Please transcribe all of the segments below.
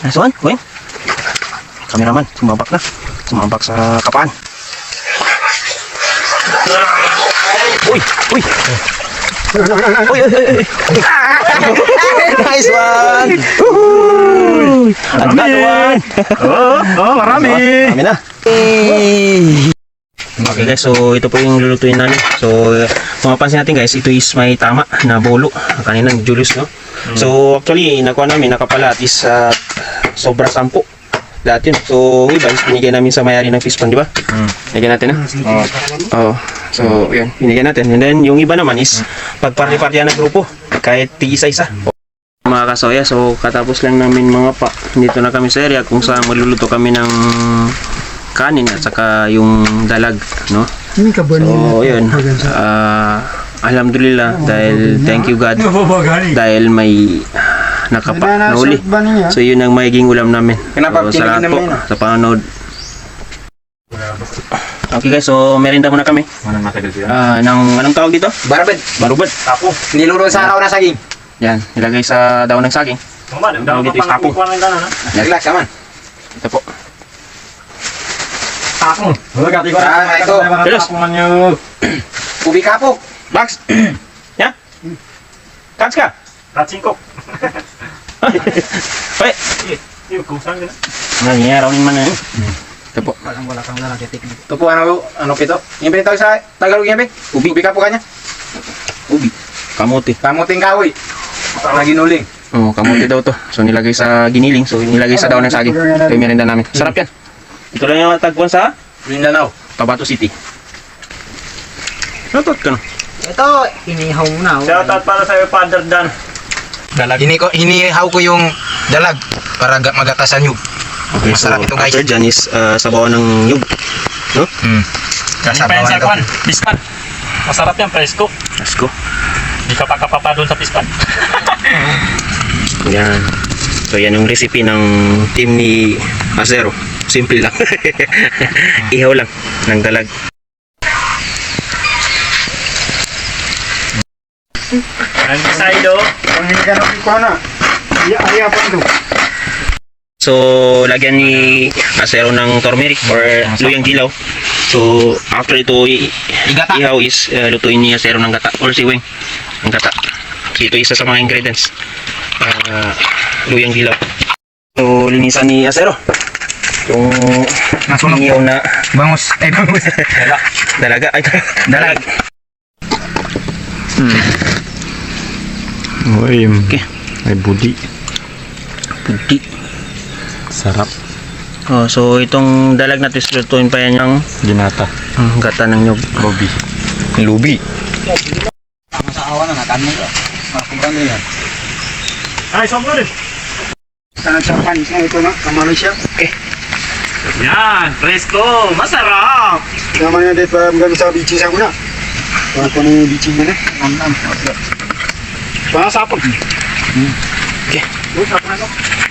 One, Gwen. Kameraman, sumabak na. Sumabak sa kapaan. Uy, uy. Uy, uy, uy, uy. nice one. Woohoo! Another one. Oh, oh, marami. Kami na. Okay guys, so ito po yung lulutuin namin. So, kung mapansin natin guys, ito is may tama na bolo. Kanina ni Julius, no? So, actually, nakuha namin, nakapalat is uh, sobra sampu. Lahat yun. So, iba is binigay namin sa mayari ng fish pond, di ba? Binigyan natin, ha? Oo. Oh. So, yun, binigyan natin. And then, yung iba naman is pagparty-partyan ng grupo. Kahit tig-isa-isa. Mga kasoya, so katapos lang namin mga pa. Dito na kami sa area kung saan magluluto kami ng kanin at saka yung dalag, no? Ini ka ba So, yun. Ah, alhamdulillah dahil thank you God dahil may nakapa nahuli. So yun ang magiging ulam namin. Kenapa so, salamat po sa panonood. Okay guys, so merinda muna kami. Mana matagal siya? Ah, nang anong tawag dito? Barabed. Barubad. Ako. Niluro sa araw na saging. Yan, nilagay sa daon ng saging. Maman, Tawag dito is tapo. Relax naman. Ito po. Takong. Gati ko Ah, ito. Nyo. Ubi kapok. Max. ya? Kats ka? Katsingkok. Hoy. Yung kusang din. Nangyayaraw naman na yun. Ito po. Ito po ano, ano pito? Yung pinitawag sa Tagalog yung pinitawag? Ubi. Ubi kapok kanya. Ubi. Kamote. Kamuting kahoy. Na ginuling. Oo, kamote daw to. So nilagay sa giniling. So nilagay sa daon ng saging. Ito yung merinda namin. Sarap yan. Ito lang yung tagpuan sa Mindanao. Tabato City. Shoutout ka na. Ito, inihaw mo na. oh. Shoutout para sa iyo, Father Dan. Hini ko, hinihaw ko yung dalag para ga- magatasan yung. Okay, Masarap ito, guys. after dyan is uh, sabawan ng nyug. No? Hmm. Yan sa kwan. Pispan. Masarap yan, presko. Go. Hindi ka pa kapapa doon sa pispan. Yan. So yan yung recipe ng team ni Azero. Simple lang. Ihaw lang ng dalag. Ang saido. So, lagyan ni Asero ng turmeric or luyang dilaw. So, after ito Igata. ihaw is uh, lutuin ni Asero ng gata or siwing ng gata. So, ito isa sa mga ingredients. Uh, luyang dilaw. So, linisan ni Asero. Yung Nasunog. ihaw na Bangus. Eh, bangus. dalaga. Ay, Dalag. Uy, Okay. may budi. Puti. Sarap. Oh, so, itong dalag natin lutuin pa yan yung Ginata. uh, gata ng nyog. Bobby. Lubi. Ay, sobrang din. Sana sa panis na ito na, kamalo siya. Yan, presko. Masarap. Naman yan dito para magano sa bichi sa kuna. Para ko na yung bichi mo na. Am am. Para sapon. Okay.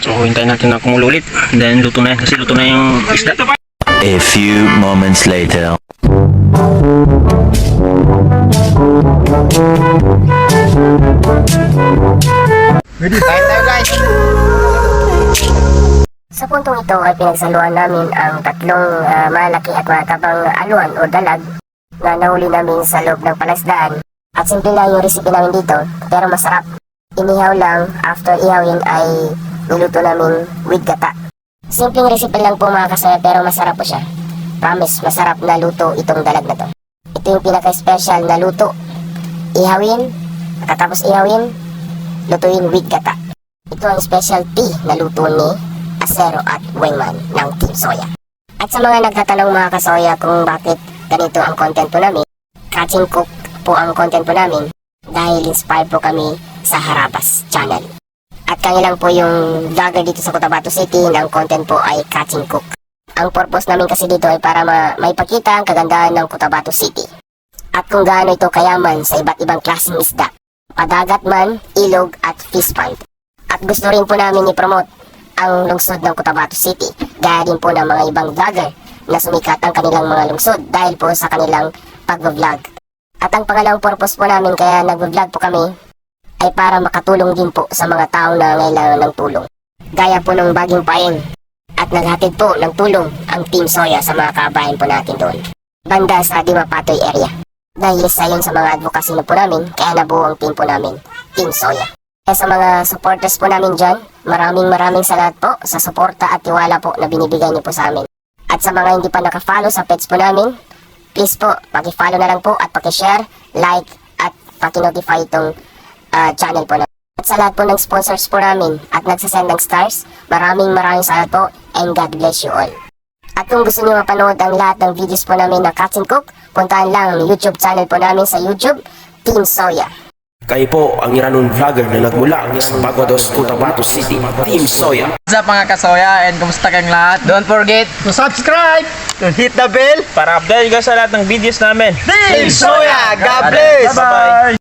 So, hintayin natin na kumulo ulit. Then, luto na yan. Kasi luto na yung isda. A few moments later. Kain tayo guys. Sa puntong ito ay pinagsaluan namin ang tatlong ah, malaki at matabang aluan o dalag na nahuli namin sa loob ng palasdaan. At simple lang yung recipe namin dito, pero masarap. Inihaw lang, after ihawin ay niluto namin with gata. Simpleng recipe lang po mga kasaya pero masarap po siya. Promise, masarap na luto itong dalag na to. Ito yung pinaka-special na luto. Ihawin, katapos ihawin, lutuin with gata. Ito ang specialty na luto ni Acero at Wingman ng Team Soya. At sa mga nagtatanong mga kasoya kung bakit ganito ang content po namin, catching cook po ang content po namin dahil inspired po kami sa Harabas channel. At kami lang po yung vlogger dito sa Cotabato City ng content po ay catching cook. Ang purpose namin kasi dito ay para ma maipakita ang kagandahan ng Cotabato City. At kung gaano ito kayaman sa iba't ibang klaseng isda, padagat man, ilog at fish pond. At gusto rin po namin i-promote ang lungsod ng Cotabato City. Gaya din po ng mga ibang vlogger na sumikat ang kanilang mga lungsod dahil po sa kanilang pag-vlog. At ang pangalawang purpose po namin kaya nag-vlog po kami ay para makatulong din po sa mga tao na ng tulong. gaya po ng baging paeng. At naghatid po ng tulong ang Team Soya sa mga kabayan po natin doon. Banda sa Dimapatoy area. Dahil isa yun sa mga advocacy na po namin, kaya nabuo ang team po namin, Team Soya. Kaya sa mga supporters po namin dyan, maraming maraming salamat po sa suporta at tiwala po na binibigay niyo po sa amin. At sa mga hindi pa nakafollow sa page po namin, please po, paki-follow na lang po at paki-share, like, at paki-notify itong ah, channel po namin. At sa lahat po ng sponsors po namin at nagsasend ng stars, maraming maraming salamat po and God bless you all. At kung gusto niyo mapanood ang lahat ng videos po namin ng Cats and Cook, puntahan lang ang YouTube channel po namin sa YouTube, Team Soya. Kayo po ang Iranon vlogger na nagmula sa Bagodos, Cotabato City, Team Soya. What's up mga kasoya and kumusta kang lahat? Don't forget to subscribe, to hit the bell. Para update ka sa lahat ng videos namin. Team Soya, God bless! Bye-bye!